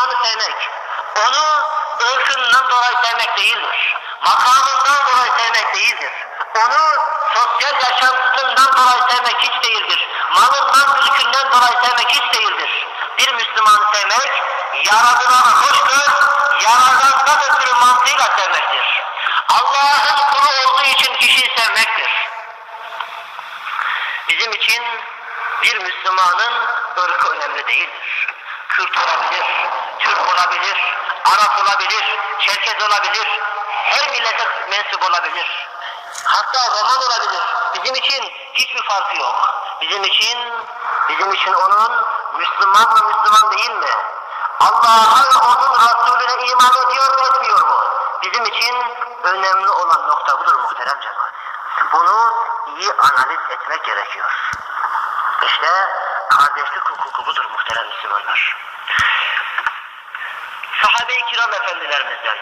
Müslümanı sevmek, onu ırkından dolayı sevmek değildir. Makamından dolayı sevmek değildir. Onu sosyal yaşantısından dolayı sevmek hiç değildir. Malından, mülkünden dolayı sevmek hiç değildir. Bir Müslümanı sevmek, yaradılana hoş gör, yaradandan ötürü mantığıyla sevmektir. Allah'ın kulu olduğu için kişiyi sevmektir. Bizim için bir Müslümanın ırkı önemli değildir. Türk olabilir, Arap olabilir, Çerkez olabilir, her millete mensup olabilir. Hatta Roman olabilir. Bizim için hiçbir farkı yok. Bizim için, bizim için onun Müslüman mı Müslüman değil mi? Allah'a ve onun Resulüne iman ediyor mu etmiyor mu? Bizim için önemli olan nokta budur muhterem cemaat. Bunu iyi analiz etmek gerekiyor. İşte kardeşlik hukuku budur muhterem Müslümanlar. Sahabe-i kiram efendilerimizden